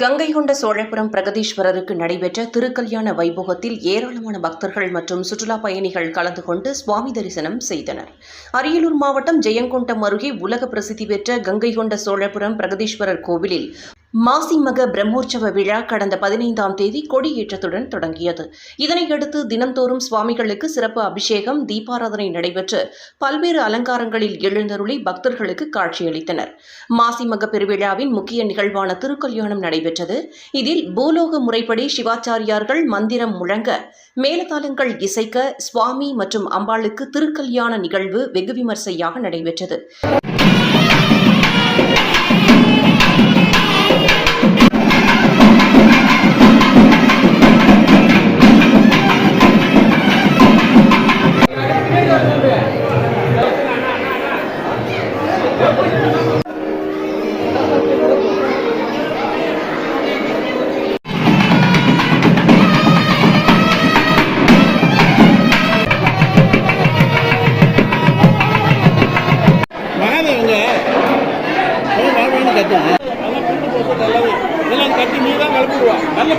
கங்கை கொண்ட சோழபுரம் பிரகதீஸ்வரருக்கு நடைபெற்ற திருக்கல்யாண வைபோகத்தில் ஏராளமான பக்தர்கள் மற்றும் சுற்றுலா பயணிகள் கலந்து கொண்டு சுவாமி தரிசனம் செய்தனர். அரியலூர் மாவட்டம் ஜெயங்கொண்டம் அருகே உலக பிரசித்தி பெற்ற கங்கை கொண்ட சோழபுரம் பிரகதீஸ்வரர் கோவிலில் மாசிமக பிரம்மோற்சவ விழா கடந்த பதினைந்தாம் தேதி கொடியேற்றத்துடன் தொடங்கியது. இதனையடுத்து தினந்தோறும் சுவாமிகளுக்கு சிறப்பு அபிஷேகம் தீபாராதனை நடைபெற்று பல்வேறு அலங்காரங்களில் எழுந்தருளி பக்தர்களுக்கு காட்சியளித்தனர். மாசிமக பெருவிழாவின் முக்கிய நிகழ்வான திருக்கல்யாணம் நடைபெற்றது. இதில் பூலோக முறைப்படி சிவாச்சாரியார்கள் மந்திரம் முழங்க மேலதாளங்கள் இசைக்க சுவாமி மற்றும் அம்பாளுக்கு திருக்கல்யாண நிகழ்வு வெகு விமர்சையாக நடைபெற்றது.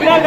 பின்னாடி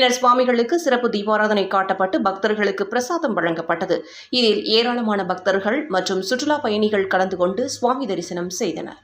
பின்னர் சுவாமிகளுக்கு சிறப்பு தீபாராதனை காட்டப்பட்டு பக்தர்களுக்கு பிரசாதம் வழங்கப்பட்டது. இதில் ஏராளமான பக்தர்கள் மற்றும் சுற்றுலா பயணிகள் கலந்து கொண்டு சுவாமி தரிசனம் செய்தனர்.